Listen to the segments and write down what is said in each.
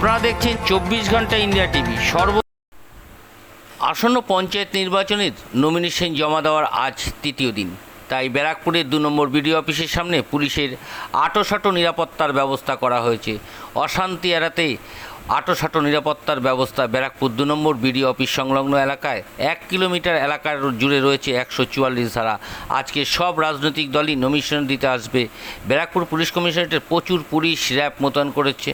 আপনারা দেখছেন চব্বিশ ঘণ্টা ইন্ডিয়া টিভি। সর্ব আসন্ন পঞ্চায়েত নির্বাচনের নমিনেশন জমা দেওয়ার আজ তৃতীয় দিন। তাই ব্যারাকপুরের দু নম্বর বিডিও অফিসের সামনে পুলিশের আটোসাটো নিরাপত্তার ব্যবস্থা করা হয়েছে। অশান্তি এড়াতে আটোসাটো নিরাপত্তার ব্যবস্থা ব্যারাকপুর দু নম্বর বিডিও অফিস সংলগ্ন এলাকায়। এক কিলোমিটার এলাকার জুড়ে রয়েছে একশো চুয়াল্লিশ ধারা। আজকে সব রাজনৈতিক দলই নমিনেশন দিতে আসবে। ব্যারাকপুর পুলিশ কমিশনারেটের প্রচুর পুলিশ র্যাব মোতায়েন করেছে।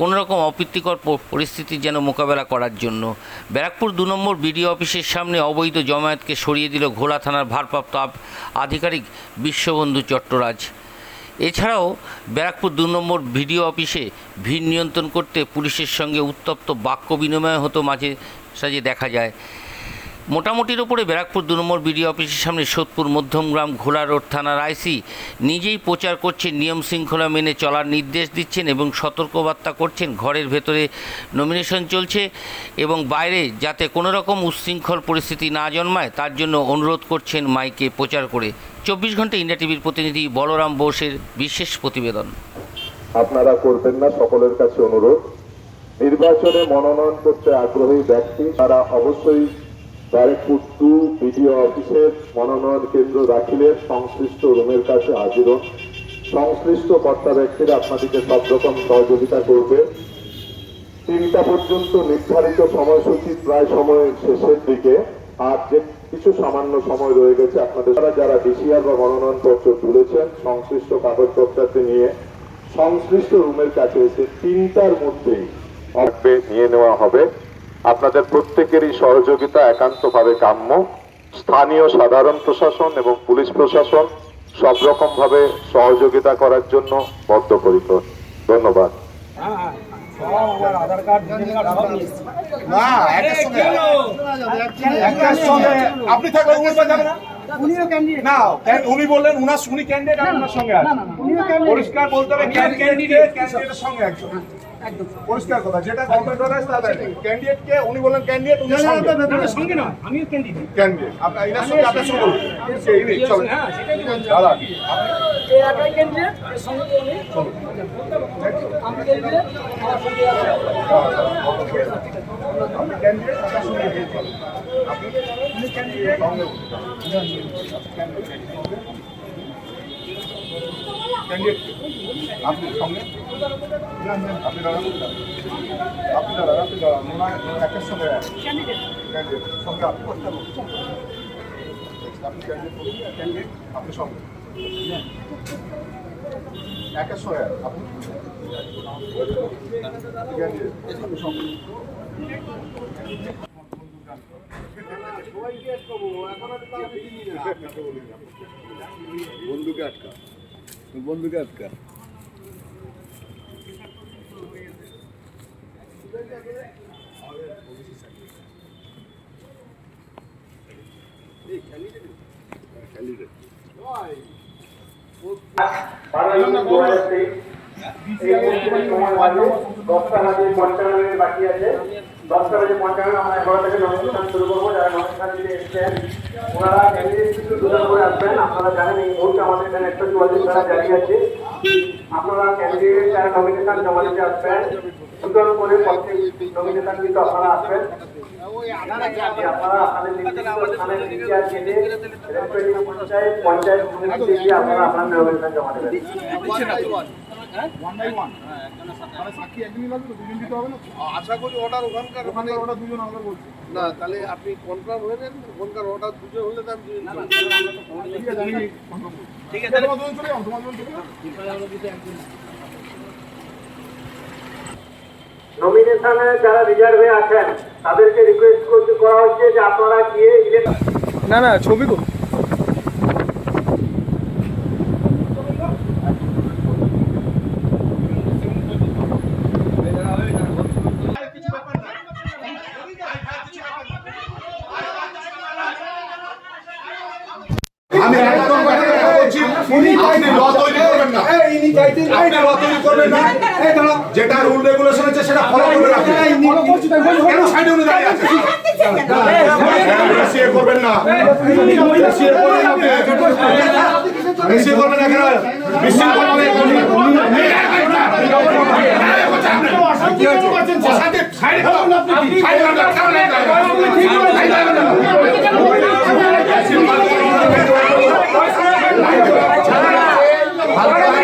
কোনো রকম অপ্রীতিকর পরিস্থিতি যেন মোকাবেলা করার জন্য। ব্যারাকপুর দু নম্বর বিডিও অফিসের সামনে অবৈধ জমায়েতকে সরিয়ে দিল ঘোলা থানার ভারপ্রাপ্ত আধিকারিক বিশ্ববন্ধু চট্টরাজ। এছাড়াও ব্যারাকপুর দু নম্বর ভিডিও অফিসে ভিড় নিয়ন্ত্রণ করতে পুলিশের সঙ্গে উত্তপ্ত বাক্য বিনিময় হতো মাঝে সাঝে দেখা যায়। মোটামুটির ওপরে ব্যারাকপুর দু নম্বর বিডিও অফিসের সামনে সোদপুর মধ্যমগ্রাম ঘোলা রোড থানার আইসি নিজেই প্রচার করছেন, নিয়ম শৃঙ্খলা মেনে চলার নির্দেশ দিচ্ছেন এবং সতর্কবার্তা করছেন। ঘরের ভেতরে নমিনেশন চলছে এবং বাইরে যাতে কোনো রকম উচ্ছৃঙ্খল পরিস্থিতি না জন্মায়, তার জন্য অনুরোধ করছেন মাইকে প্রচার করে। চব্বিশ ঘণ্টা ইন্ডিয়া টিভির প্রতিনিধি বলরাম বোসের বিশেষ প্রতিবেদন। আপনারা করবেন না, সকলের কাছে অনুরোধ। নির্বাচনে মনোনয়ন করতে আগ্রহী ব্যক্তি, তারা অবশ্যই ব্যারেকপুর টু বিডিও অফিসের মনোনয়ন কেন্দ্র দাখিলের সংশ্লিষ্ট রুমের কাছে হাজির হন। সংশ্লিষ্ট কর্তা ব্যক্তিরা আপনাদেরকে সব রকম সহযোগিতা করবে। তিনটা পর্যন্ত নির্ধারিত সময়সূচি প্রায় সময়ের শেষের দিকে, আর যে কিছু সামান্য সময় রয়ে গেছে আপনাদের। যারা যারা ডিসিআর বা মনোনয়ন পত্র তুলেছেন, সংশ্লিষ্ট কাগজপত্রাতে নিয়ে সংশ্লিষ্ট রুমের কাছে এসে তিনটার মধ্যেই নিয়ে নেওয়া হবে। আপনাদের প্রত্যেকেরই সহযোগিতা একান্তভাবে কাম্য স্থানীয় সাধারণ প্রশাসন এবং পুলিশ প্রশাসন সব রকম ভাবে সহযোগিতা করার জন্য বদ্ধপরিকর ধন্যবাদ পরিষ্কার বলতে হবে পরিষ্কার কথা যেটা গভর্নমেন্ট অর্ডার তাহলে ক্যান্ডিডেট কে উনি বললেন ক্যান্ডিডেট উনি সঙ্গে। সঙ্গে নয় আমিও ক্যান্ডিডেট ক্যান্ডিডেট আপনার এনার সঙ্গে আপনার সঙ্গে বলুন। সেই। হ্যাঁ সেটাই দাদা এই একাই ক্যান্ডিডেট এর সঙ্গে উনি। আমি ক্যান্ডিডেট আমার সঙ্গে আপনি ক্যান্ডিডেট আপনার সঙ্গে বলুন। আপনি উনি ক্যান্ডিডেট সঙ্গে ক্যান্ডিডেট আপনি সঙ্গে? আপনি দাঁড়ান আপনি দাঁড়ান। আপনি দাঁড়ান ওনার একের সঙ্গে সঙ্গে আপনি করতে আপনি ক্যান্ডিডেট আপনি সঙ্গে। একের সঙ্গে আপনি ক্যান্ডিডেট সঙ্গে। বন্ধুকে আটকা। বন্ধুকে আটকা। দশটা বাকি আছে দশটা বাজে পঞ্চান্ন আমরা এগারো থেকে করব যারা নমিনেশন দিতে ওনারা কিছু দুজন করে আসবেন আপনারা জানেন এই আমাদের এখানে একটা চুয়াল্লিশ জারি আছে আপনারা ক্যান্ডিডেট যারা নমিনেশন জমা আসবেন দুজন করে প্রত্যেক নমিনেশন কিন্তু আপনারা আসবেন। আপনারা আপনাদের স্থানে কেটে পঞ্চায়েত পঞ্চায়েত সমিতিতে গিয়ে আপনারা আপনার জমা দেবেন। মানে দুজন হবে না? আশা করি অর্ডার ওখানকার ওখানকার অর্ডার দুজন আমরা বলছি। না তাহলে আপনি কনফার্ম হয়ে যান ওখানকার অর্ডার দুটো হলে তো আমি ঠিক আছে ঠিক আছে তোমার দুজন চলে যাও তোমার দুজন চলে যাও নমিনেশনে যারা রিজার্ভে আছেন তাদেরকে রিকোয়েস্ট করতে করা হচ্ছে যে আপনারা গিয়ে না না ছবি কো আমি একদম কথা বলছি উনি আপনি ল তৈরি করবেন না ইনি চাইতেন আপনি ল করবেন না যেটা রুল রেগুলেশন আছে সেটা ফলো করে রাখবেন কেন সাইডে উনি দাঁড়িয়ে আছেন বেশি করবেন না বেশি করবেন না বেশি করবেন না কেন বেশি করবেন না কি